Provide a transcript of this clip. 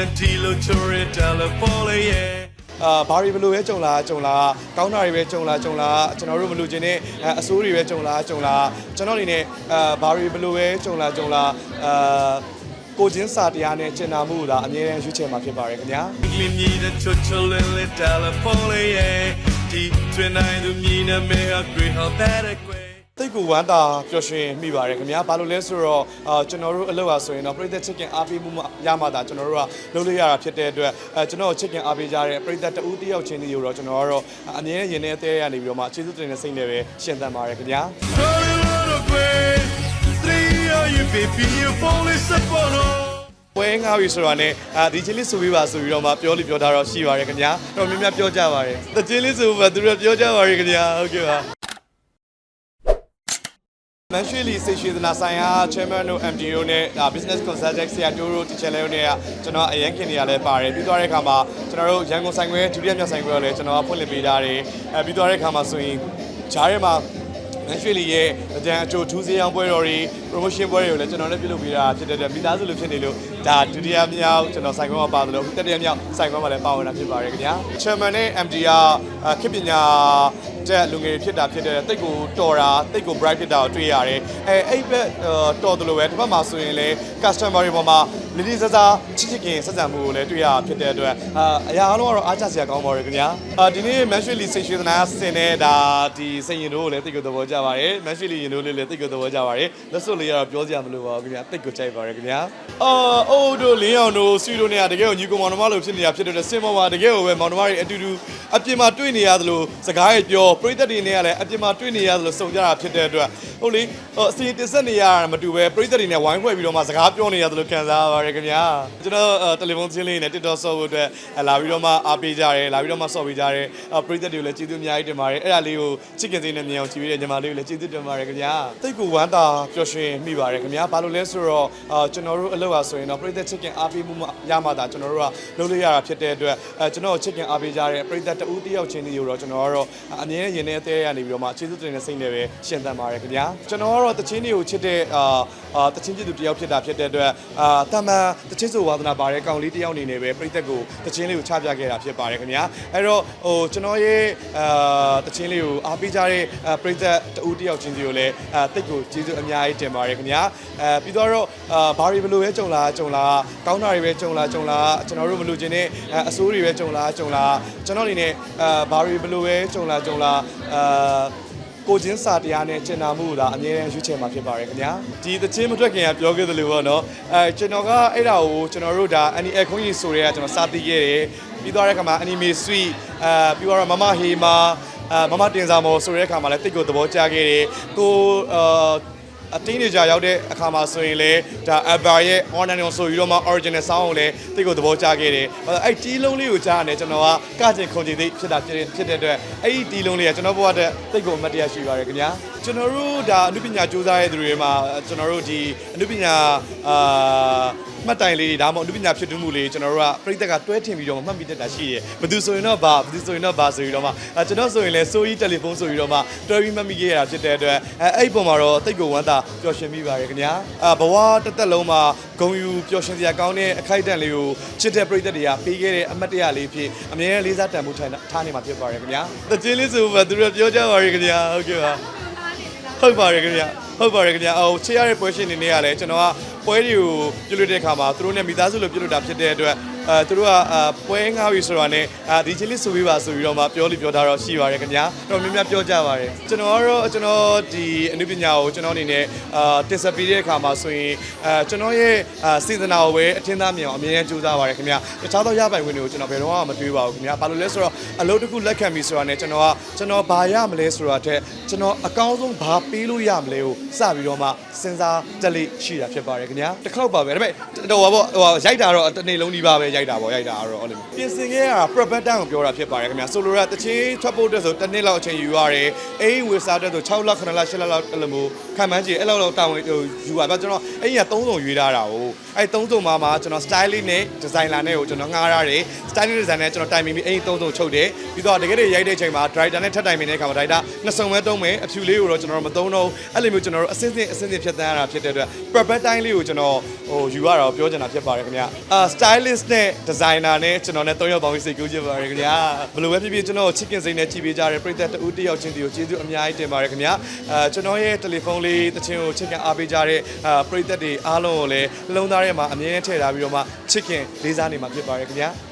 the Tilo Torre Telephone, yeah. အာဘာတွေဘလို့ပဲကြုံလာကြုံလာကောင်းတာတွေပဲကြုံလာကြုံလာကျွန်တော်တို့မလို့ခြင်းနဲ့အဲအဆိုးတွေပဲကြုံလာကြုံလာကျွန်တော်အနေနဲ့အာဘာတွေဘလို့ပဲကြုံလာကြုံလာအာကိုချင်းစာတရားနဲ့ကျင်နာမှုကိုဒါအမြဲတမ်းရွေးချယ်မှာဖြစ်ပါတယ်ခင်ဗျာ Glimmi the Chocolate Telephone, yeah. T tonight the Mina may agree how that a quay. တိတ်ကိုဝမ်းသာပျော်ရွှင်မိပါတယ်ခင်ဗျာဘာလို့လဲဆိုတော့အာကျွန်တော်တို့အလုပ်အားဆိုရင်တော့ပရိသတ်ချစ်ခင်အားပေးမှုမှရမှသာကျွန်တော်တို့ကလုပ်လို့ရတာဖြစ်တဲ့အတွက်အဲကျွန်တော်ချစ်ခင်အားပေးကြတဲ့ပရိသတ်တဦးတယောက်ချင်းတွေကိုတော့ကျွန်တော်ကတော့အမြဲရင်ထဲအသေးရနေပြီးတော့မှကျေးဇူးတင်တဲ့စိတ်နဲ့ပဲရှင်သန်ပါတယ်ခင်ဗျာ Sorry, little quay. Three of you, baby, you police upon all. ပွဲငါပြီဆိုတာနဲ့အာဒီချင်းလေးဆိုပြီးပါဆိုပြီးတော့မှပြောလို့ပြောထားတော့ရှိပါတယ်ခင်ဗျာတော်များများပြောကြပါတယ်တချင်းလေးဆိုပါသူတို့ပြောကြပါတယ်ခင်ဗျာဟုတ်ကဲ့ပါ မန်ရွှေလီစေရွှေသနာဆိုင်ရာ chairman တို့ MD တို့နဲ့ဒါ business consultant ဆရာတိုးတို့ teacher လေးတို့နဲ့ကကျွန်တော်အရင်ခင်နေရလဲပါတယ်ပြီးသွားတဲ့အခါမှာကျွန်တော်တို့ရန်ကုန်ဆိုင်ခွဲဒုတိယမြောက်ဆိုင်ခွဲကိုလည်းကျွန်တော်ကဖွင့်လှစ်ပေးထားတယ်အဲပြီးသွားတဲ့အခါမှာဆိုရင်ဂျားထဲမှာမန်ရွှေလီရဲ့အကြံအချိုထူးစေးအောင်ပွဲတော်တွေ promotion ပွဲတွေကိုလည်းကျွန်တော်လည်းပြုလုပ်ပေးတာဖြစ်တဲ့အတွက်မိသားစုလိုဖြစ်နေလို့ဒါဒုတိယမြောက်ကျွန်တော်ဆိုင်ခွဲမှာပါတယ်လို့တတိယမြောက်ဆိုင်ခွဲမှာလည်းပါဝင်တာဖြစ်ပါတယ်ခင်ဗျာ chairman နဲ့ MD ကအာခေတ်ပညာတဲ့လူငယ်တွေဖြစ်တာဖြစ်တဲ့တိတ်ကိုတော်တာတိတ်ကို bright ဖြစ်တာကိုတွေ့ရတယ်အဲအဲ့ဘက်အာတော်တယ်လို့ပဲတစ်ဖက်မှာဆိုရင်လည်း customer တွေပေါ်မှာလီလီဆဆာချစ်ချစ်ခင်ဆက်ဆံမှုကိုလည်းတွေ့ရဖြစ်တဲ့အတွက်အာအရာအလုံးကတော့အားကျစရာကောင်းပါတယ်ခင်ဗျာအာဒီနေ့ Manchester League စိတ်ရွှေသနာဆင်တဲ့ဒါဒီစိတ်ရင်တို့ကိုလည်းတိတ်ကိုသဘောကျပါတယ် Manchester League ရင်တို့လေးလည်းတိတ်ကိုသဘောကျပါတယ်လက်စွပ်လေးကတော့ပြောစရာမလိုပါဘူးခင်ဗျာတိတ်ကိုကြိုက်ပါတယ်ခင်ဗျာအာအိုးတို့လင်းအောင်တို့ဆွေတို့နဲ့ကတကယ်ကိုညီကောင်မောင်နှမလို့ဖြစ်နေတာဖြစ်တဲ့စင်ပေါ်မှာတကယ်ကိုပဲမောင်နှမတွေအတူတူအပြင်မှာတွေ့နေရသလိုစကားတွေပြောပရိသတ်တွေနဲ့ကလည်းအပြင်မှာတွေ့နေရသလိုစုံကြတာဖြစ်တဲ့အတွက်ဟုတ်လေဟိုအစီတင်ဆက်နေရတာမတူပဲပရိသတ်တွေနဲ့ဝိုင်းဖွဲ့ပြီးတော့မှစကားပြောနေရသလိုခံစားရပါတယ်ခင်ဗျာကျွန်တော်တယ်လီဖုန်းချင်းလေးနဲ့ TikTok ဆော့ဖို့အတွက်လာပြီးတော့မှအားပေးကြတယ်လာပြီးတော့မှဆော့ပေးကြတယ်ပရိသတ်တွေကိုလည်းကျေးဇူးအများကြီးတင်ပါတယ်အဲ့ဒါလေးကိုချစ်ခင်စိတ်နဲ့မြင်အောင်ကြည့်ပြီးတဲ့ညီမလေးကိုလည်းကျေးဇူးတင်ပါတယ်ခင်ဗျာတိတ်ကိုဝမ်းသာပျော်ရွှင်မိပါတယ်ခင်ဗျာဘာလို့လဲဆိုတော့ကျွန်တော်တို့အလုပ်အားဆိုရင်တော့ပရိသတ်ချစ်ခင်အားပေးမှုမှရမှသာကျွန်တော်တို့ကလုပ်လို့ရတာဖြစ်တဲ့အတွက်အဲကျွန်တော်ချစ်ခင်အားပေးကြတဲ့ပရိသတ်တဦးတယောက်ချင်းတွေကိုတော့ကျွန်တော်ကတော့အမြဲရင်ထဲအသေးရနေပြီးတော့မှကျေးဇူးတင်တဲ့စိတ်နဲ့ပဲရှင်သန်ပါတယ်ခင်ဗျာကျွန်တော်ကတော့တချင်းတွေကိုချစ်တဲ့အာအာတချင်းချစ်သူတယောက်ဖြစ်တာဖြစ်တဲ့အတွက်အာတမန်တချင်းဆိုဝါသနာပါတဲ့ကောင်လေးတယောက်အနေနဲ့ပဲပရိသတ်ကိုတချင်းလေးကိုချပြခဲ့တာဖြစ်ပါတယ်ခင်ဗျာအဲ့တော့ဟိုကျွန်တော်ရဲ့အာတချင်းလေးကိုအားပေးကြတဲ့ပရိသတ်တဦးတယောက်ချင်းစီကိုလည်းအာတိတ်ကိုကျေးဇူးအများကြီးတင်ပါတယ်ခင်ဗျာအဲပြီးတော့အာဘာတွေဘလို့ပဲကြုံလာကြုံလာကောင်းတာတွေပဲကြုံလာကြုံလာကျွန်တော်တို့မလို့ခြင်းနဲ့အဆိုးတွေပဲကြုံလာကြုံလာကျွန်တော်အနေနဲ့အာဘာတွေဘလို့ပဲကြုံလာကြုံလာအာကိုချင်းစာတရားနဲ့ကျင်နာမှုကိုဒါအမြဲတမ်းရွေးချယ်မှာဖြစ်ပါတယ်ခင်ဗျာဒီသချင်းမထွက်ခင်ကပြောခဲ့သလိုပေါ့နော်အဲကျွန်တော်ကအဲ့ဒါကိုကျွန်တော်တို့ဒါအန်နီအခွန်ကြီးဆိုရဲကကျွန်တော်စာသိခဲ့တယ်ပြီးသွားတဲ့ခါမှာအနီမေဆွီအဲပြီးတော့မမဟေမာအဲမမတင်စာမော်ဆိုတဲ့ခါမှာလည်းတိတ်ကိုသဘောကျခဲ့တယ်ကိုအာ အတင်းနေကြရောက်တဲ့အခါမှာဆိုရင်လေဒါ Abba ရဲ့ online ဆိုပြီးတော့မှ original sound ကိုလည်းတိတ်ကိုသဘောကျခဲ့တယ်။အဲ့တီးလုံးလေးကိုကြားရတယ်ကျွန်တော်ကကကြင်ခုန်ကြင်သိဖြစ်တာဖြစ်တဲ့ဖြစ်တဲ့အတွက်အဲ့ဒီတီးလုံးလေးကကျွန်တော်ဘဝအတွက်တိတ်ကိုအမတ်တရားရှိပါတယ်ခင်ဗျာ။ကျွန်တော်တို့ဒါအနုပညာစူးစမ်းရတဲ့သူတွေမှာကျွန်တော်တို့ဒီအနုပညာအာမှတ်တိုင်လေးဒါမှမဟုတ်အနုပညာဖြစ်ထွန်းမှုလေးကျွန်တော်တို့ကပြိတက်ကတွဲထင်ပြီးတော့မှတ်မိတတ်တာရှိတယ်။ဘယ်သူဆိုရင်တော့ဘာဘယ်သူဆိုရင်တော့ဘာဆိုပြီးတော့မှအဲကျွန်တော်ဆိုရင်လည်းဆိုကြီးတယ်လီဖုန်းဆိုပြီးတော့မှတွဲပြီးမှတ်မိခဲ့ရတာဖြစ်တဲ့အတွက်အဲအဲ့ဒီပုံမှာတော့တိတ်ကိုဝမ်းသာပျော်ရွှင်မိပါတယ်ခင်ဗျာ။အဘဝတစ်သက်လုံးမှာဂုံယူပျော်ရွှင်စရာကောင်းတဲ့အခိုက်အတန့်လေးကိုချစ်တဲ့ပြိသက်တွေကပေးခဲ့တဲ့အမတ်တရားလေးဖြစ်အမြဲလေးစားတန်ဖိုးထားထားနေမှာဖြစ်ပါတယ်ခင်ဗျာ။တချင်းလေးဆိုပါသူတို့ပြောကြပါရခင်ဗျာ။ဟုတ်ကဲ့ပါ။ ဟုတ်ပါတယ်ခင်ဗျာ။ဟုတ်ပါတယ်ခင်ဗျာ။အော်ချေရတဲ့ပွဲရှင်နေနေရလဲကျွန်တော်ကပွဲတွေကိုပြုလုပ်တဲ့အခါမှာသူတို့နဲ့မိသားစုလိုပြုလုပ်တာဖြစ်တဲ့အတွက် အဲသူတို့ကအာပွဲငါးပြီဆိုတာနဲ့အာဒီချင်းလေးဆိုပြီးပါဆိုပြီးတော့မှပြောလို့ပြောတာတော့ရှိပါတယ်ခင်ဗျာတော်များများပြောကြပါတယ်ကျွန်တော်ကတော့ကျွန်တော်ဒီအနုပညာကိုကျွန်တော်အနေနဲ့အာတင်ဆက်ပေးတဲ့အခါမှာဆိုရင်အဲကျွန်တော်ရဲ့အာစေတနာကိုပဲအထင်သားမြင်အောင်အမြဲတမ်းကြိုးစားပါတယ်ခင်ဗျာတခြားသောရပိုင်ဝင်တွေကိုကျွန်တော်ဘယ်တော့မှမတွေးပါဘူးခင်ဗျာဘာလို့လဲဆိုတော့အလုပ်တစ်ခုလက်ခံပြီဆိုတာနဲ့ကျွန်တော်ကကျွန်တော်ဘာရမလဲဆိုတာထက်ကျွန်တော်အကောင်းဆုံးဘာပေးလို့ရမလဲကိုစပြီးတော့မှစဉ်းစားတက်လေးရှိတာဖြစ်ပါတယ်ခင်ဗျာတစ်ခေါက်ပါပဲဒါပေမဲ့တော့ဟိုပေါ့ဟိုရိုက်တာတော့တစ်နေ့လုံးဒီပါပဲရိုက်တာပေါ့ရိုက်တာကတော့အဲ့လိုပြင်ဆင်ခဲ့ရတာ prepare time ကိုပြောတာဖြစ်ပါတယ်ခင်ဗျာဆိုလိုတာတချင်းထွက်ဖို့အတွက်ဆိုတစ်နှစ်လောက်အချိန်ယူရတယ်အိမ်ဝေစားတဲ့ဆို6လ9လ10လလောက်အဲ့လိုမျိုးခံမှန်းကြည့်အဲ့လောက်လောက်တာဝန်ဟိုယူပါကျွန်တော်အိမ်က3စုံရွေးထားတာကိုအဲ့3စုံမှာမှာကျွန်တော် styling နဲ့ designer နဲ့ကိုကျွန်တော်ငှားရတယ် styling design နဲ့ကျွန်တော် timing ပြီးအိမ်3စုံချုပ်တယ်ပြီးတော့တကယ်တည်းရိုက်တဲ့အချိန်မှာ driver နဲ့ထပ် timing တဲ့အခါမှာ driver နှစ်စုံပဲတုံးမယ်အဖြူလေးကိုတော့ကျွန်တော်မသုံးတော့အဲ့လိုမျိုးကျွန်တော်တို့အစင်းစင်းအစင်းစင်းဖြတ်သန်းရတာဖြစ်တဲ့အတွက် prepare time လေးကိုကျွန်တော်ဟိုယူရတာပြောချင်တာဖြစ်ပါတယ်ခင်ဗျာအာ stylist နဲ့နဲ့ဒီဇိုင်နာနဲ့ကျွန်တော်နဲ့၃ယောက်ပေါင်းပြီးစိတ်ကူးချင်ပါတယ်ခင်ဗျာဘယ်လိုပဲဖြစ်ဖြစ်ကျွန်တော်ကိုချစ်ခင်စိတ်နဲ့ကြည်ပေးကြတဲ့ပရိသတ်တဦးတစ်ယောက်ချင်းတီကိုကျေးဇူးအများကြီးတင်ပါတယ်ခင်ဗျာအဲကျွန်တော်ရဲ့တယ်လီဖုန်းလေးတချင်းကိုချစ်ခင်အားပေးကြတဲ့အာပရိသတ်တွေအားလုံးကိုလည်းနှလုံးသားထဲမှာအမြဲတမ်းထည့်ထားပြီးတော့မှချစ်ခင်လေးစားနေမှာဖြစ်ပါတယ်ခင်ဗျာ